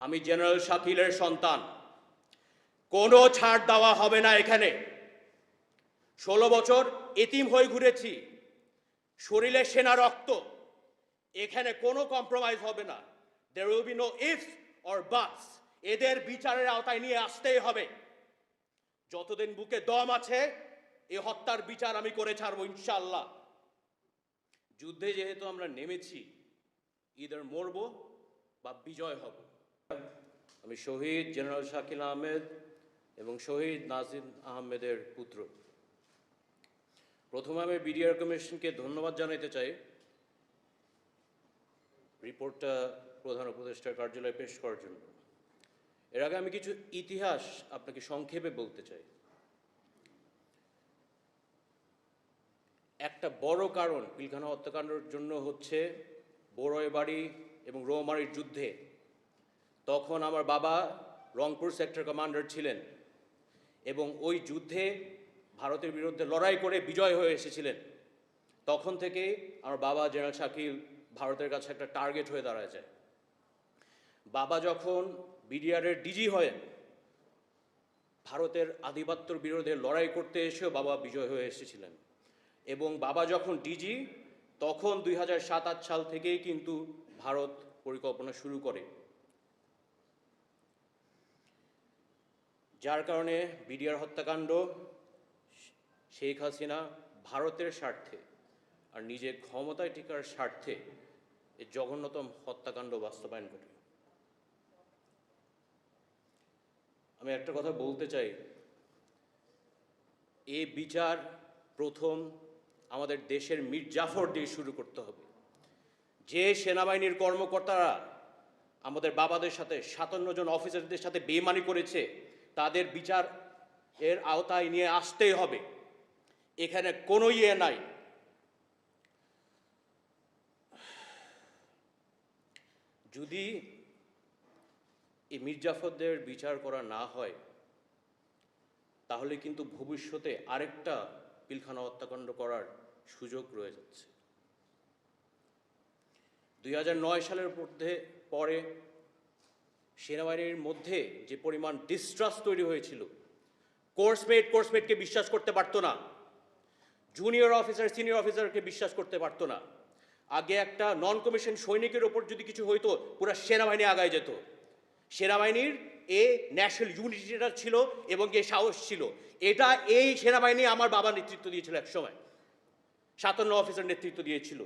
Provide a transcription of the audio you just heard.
আমি জেনারেল শাকিলের সন্তান। কোনো ছাড় দেওয়া হবে না এখানে। ষোলো বছর এতিম হয়ে ঘুরেছি। শরীরে সেনা রক্ত। এখানে কোনো কম্প্রোমাইজ হবে না। There will be no if or buts এদের বিচারের আওতায় নিয়ে আসতেই হবে। যতদিন বুকে দম আছে, এ হত্যার বিচার আমি করে ছাড়বো ইনশাল্লাহ যুদ্ধে যেহেতু আমরা নেমেছি ইদার মরবো বা বিজয় হব। আমি শহীদ জেনারেল শাকিল আহমেদ এবং শহীদ নাজিম আহমেদের পুত্র। প্রথমে আমি বিডিআর কমিশনকে ধন্যবাদ জানাতে চাই। রিপোর্টটা প্রধান উপদেষ্টার কার্যালয়ে পেশ করার জন্য। এর আগে আমি কিছু ইতিহাস আপনাকে সংক্ষেপে বলতে চাই। একটা বড় কারণ পিলখানা হত্যাকাণ্ডের জন্য হচ্ছে বড়ই বাড়ি এবং রৌমারির যুদ্ধে তখন আমার বাবা রংপুর সেক্টর কমান্ডার ছিলেন এবং ওই যুদ্ধে ভারতের বিরুদ্ধে লড়াই করে বিজয় হয়ে এসেছিলেন। তখন থেকে আমার বাবা জেনারেল শাকিল ভারতের কাছে একটা টার্গেট হয়ে দাঁড়ায় বাবা যখন বিডিআরের ডিজি হয় ভারতের আধিপত্যর বিরুদ্ধে লড়াই করতে এসেও বাবা বিজয় হয়ে এসেছিলেন এবং বাবা যখন ডিজি, তখন দুই হাজার সাল থেকেই কিন্তু ভারত পরিকল্পনা শুরু করে। যার কারণে বিডিআর হত্যাকাণ্ড শেখ হাসিনা ভারতের স্বার্থে আর নিজের ক্ষমতায় টিকার স্বার্থে এই জঘন্যতম হত্যাকাণ্ড বাস্তবায়ন করে আমি একটা কথা বলতে চাই। এ বিচার প্রথম আমাদের দেশের মীর জাফর দিয়ে শুরু করতে হবে। যে সেনাবাহিনীর কর্মকর্তারা আমাদের বাবাদের সাথে সাতান্ন জন অফিসারদের সাথে বেমানি করেছে তাদের বিচার এর আওতায় নিয়ে আসতেই হবে। এখানে কোনো ইয়ে নাই। যদি এই মির্জাফরদের বিচার করা না হয়, তাহলে কিন্তু ভবিষ্যতে আরেকটা পিলখানা হত্যাকাণ্ড করার সুযোগ রয়ে যাচ্ছে। দুই হাজার নয় সালের মধ্যে পরে সেনাবাহিনীর মধ্যে যে পরিমাণ ডিস্ট্রাস্ট তৈরি হয়েছিল কোর্সমেট কোর্সমেটকে বিশ্বাস করতে পারতো না জুনিয়র অফিসার সিনিয়র অফিসারকে বিশ্বাস করতে পারতো না। আগে একটা নন কমিশন সৈনিকের ওপর যদি কিছু হইতো, পুরো সেনাবাহিনী আগায় যেত। সেনাবাহিনীর এ ন্যাশনাল ইউনিটিটা ছিল এবং এ সাহস ছিল। এটা এই সেনাবাহিনী আমার বাবা নেতৃত্ব দিয়েছিল এক সময় সাতান্ন অফিসার নেতৃত্ব দিয়েছিল।